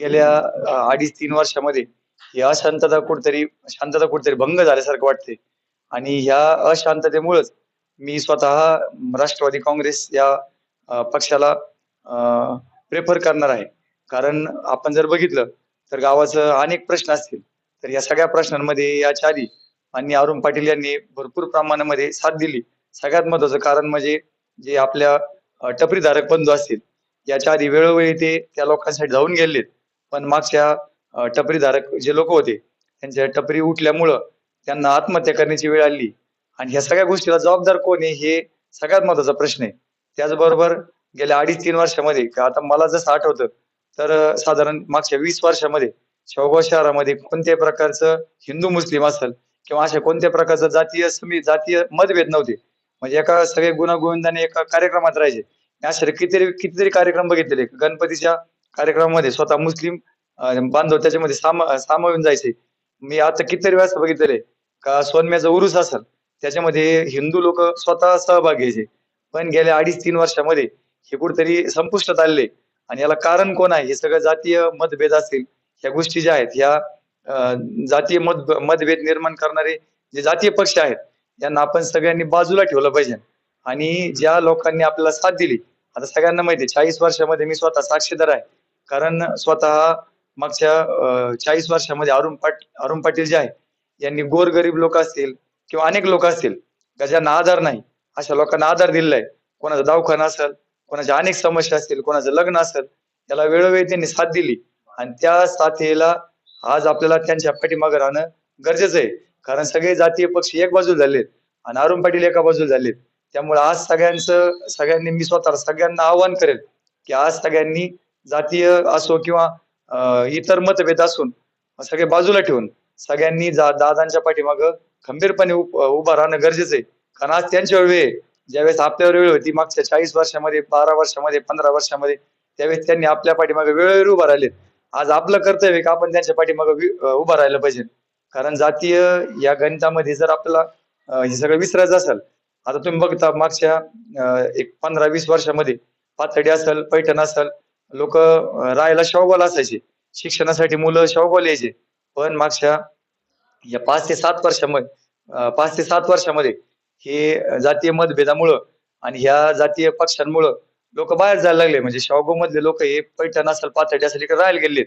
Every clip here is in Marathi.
गेल्या अडीच तीन वर्षामध्ये ही अशांतता कुठतरी शांतता कुठतरी भंग झाल्यासारखं वाटते आणि ह्या अशांततेमुळेच मी स्वतः राष्ट्रवादी काँग्रेस या पक्षाला प्रेफर करणार आहे. कारण आपण जर बघितलं तर गावाचं अनेक प्रश्न असतील. तर या सगळ्या प्रश्नांमध्ये याच्या आधी माननीय अरुण पाटील यांनी भरपूर प्रमाणामध्ये साथ दिली. सगळ्यात महत्वाचं कारण म्हणजे जे आपल्या टपरीधारक बंधू असतील याच्या आधी वेळोवेळी ते त्या लोकांसाठी जाऊन गेलेत. पण मागच्या टपरीधारक जे लोक होते त्यांच्या टपरी उठल्यामुळं त्यांना आत्महत्या करण्याची वेळ आली. आणि ह्या सगळ्या गोष्टीला जबाबदार कोण आहे हे सगळ्यात महत्त्वाचा प्रश्न आहे. त्याचबरोबर गेल्या अडीच तीन वर्षामध्ये का आता मला जसं आठवतं तर साधारण मागच्या वीस वर्षामध्ये शेवगाव शहरामध्ये कोणत्याही प्रकारचं हिंदू मुस्लिम असेल किंवा अशा कोणत्या प्रकारचं जातीय समी जातीय मतभेद नव्हते. म्हणजे एका सगळे गुणागोविंदाने एका कार्यक्रमात राहायचे. अशा कितीतरी कितीतरी कार्यक्रम बघितलेले. गणपतीच्या कार्यक्रमामध्ये स्वतः मुस्लिम बांधव त्याच्यामध्ये सामा सामावून जायचे. मी आता कितीतरी वेळेस बघितलेले का सोनम्याचा उरुस असेल त्याच्यामध्ये हिंदू लोक स्वतः सहभाग घ्यायचे. पण गेल्या अडीच तीन वर्षामध्ये हे कुठेतरी संपुष्टात आलेले आणि याला कारण कोण आहे? हे सगळं जातीय मतभेद असतील. ह्या गोष्टी ज्या आहेत ह्या जातीय मत मतभेद निर्माण करणारे जे जातीय पक्ष आहेत यांना आपण सगळ्यांनी बाजूला ठेवलं पाहिजे. आणि ज्या लोकांनी आपल्याला साथ दिली आता सगळ्यांना माहिती आहे चाळीस वर्षामध्ये मी स्वतः साक्षीदार आहे. कारण स्वतः मागच्या चाळीस वर्षामध्ये अरुण पाट अरुण पाटील जे आहे यांनी गोरगरीब लोक असतील किंवा अनेक लोक असतील का ज्यांना आधार नाही अशा लोकांना आधार दिलेला आहे कोणाचा दवाखाना असेल कोणाच्या अनेक समस्या असतील कोणाचं लग्न असेल त्याला वेळोवेळी त्यांनी साथ दिली. आणि त्या साथीला आज आपल्याला त्यांच्या पाठीमागे राहणं गरजेचं आहे. कारण सगळे जातीय पक्ष एक बाजू झालेत आणि अरुण पाटील एका बाजू झालेत. त्यामुळे आज सगळ्यांचं सगळ्यांनी मी स्वतः सगळ्यांना आव्हान करेल की आज सगळ्यांनी जातीय असो किंवा इतर मतभेद असून सगळे बाजूला ठेवून सगळ्यांनी दादांच्या पाठीमागं खंबीरपणे उभं राहणं गरजेचं आहे. कारण आज त्यांच्यावर वेळ आहे. ज्यावेळेस आपल्यावर वेळ होती मागच्या चाळीस वर्षामध्ये बारा वर्षामध्ये पंधरा वर्षामध्ये त्यावेळेस त्यांनी आपल्या पाठीमागे वेळेवर उभं राहिलेत. आज आपलं कर्तव्य का आपण त्यांच्या पाठीमागे उभं राहिलं पाहिजे. कारण जातीय या गणितामध्ये जर आपल्याला हे सगळं विसरायचं असेल आता तुम्ही बघता मागच्या एक पंधरा वीस वर्षामध्ये पाथडी असेल पैठण असेल लोक राहायला शेवगावला असायचे. शिक्षणासाठी मुलं शेवगावला यायचे. पण मागच्या या पाच ते सात वर्षामध्ये पाच ते सात वर्षामध्ये हे जातीय मतभेदामुळं आणि ह्या जातीय पक्षांमुळं लोक बाहेर जायला लागले. म्हणजे शाहगो मधले लोक हे पैठण असेल पाथर्डी असेल इकडे राहायला गेले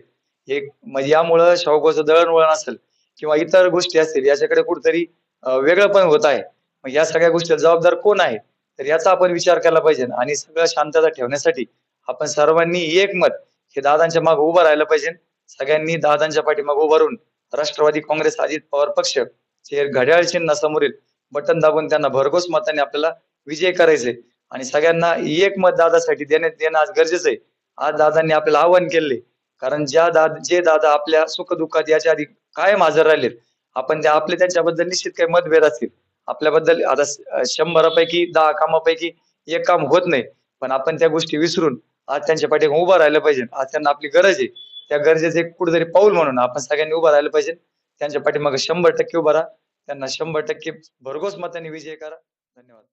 हे म्हणजे यामुळं शाहगोचं दळणवळण असेल किंवा इतर गोष्टी असतील याच्याकडे कुठेतरी वेगळं पण होत आहे. मग या सगळ्या गोष्टी जबाबदार कोण आहे? तर याचा आपण विचार केला पाहिजे. आणि सगळं शांतता ठेवण्यासाठी आपण सर्वांनी एक मत हे दादांच्या मागे उभं राहिलं पाहिजे. सगळ्यांनी दादांच्या पाठीमागे उभं राहून राष्ट्रवादी काँग्रेस अजित पवार पक्ष हे घड्याळ चिन्हासमोरील बटन दाबून त्यांना भरघोस मताने आपल्याला विजय करायचे आणि सगळ्यांना एक मत दादासाठी देण्यात देणं आज गरजेचं आहे. आज दादांनी आपल्याला आव्हान केले कारण ज्या दादा जे दादा आपल्या सुखदुःखात याच्या आधी कायम हजर राहिलेत आपण त्या आपले त्यांच्याबद्दल निश्चित काही मतभेद असतील. आपल्याबद्दल आता शंभरापैकी दहा कामापैकी एक काम होत नाही. पण आपण त्या गोष्टी विसरून आज त्यांच्या पाठीमागे उभं राहिलं पाहिजे. आज त्यांना आपली गरज आहे. त्या गरजेचं एक कुठेतरी पाऊल म्हणून आपण सगळ्यांनी उभं राहिलं पाहिजे. त्यांच्या पाठीमागे शंभर टक्के उभं राहा. त्यांना शंभर टक्के भरघोस मताने विजय करा. धन्यवाद.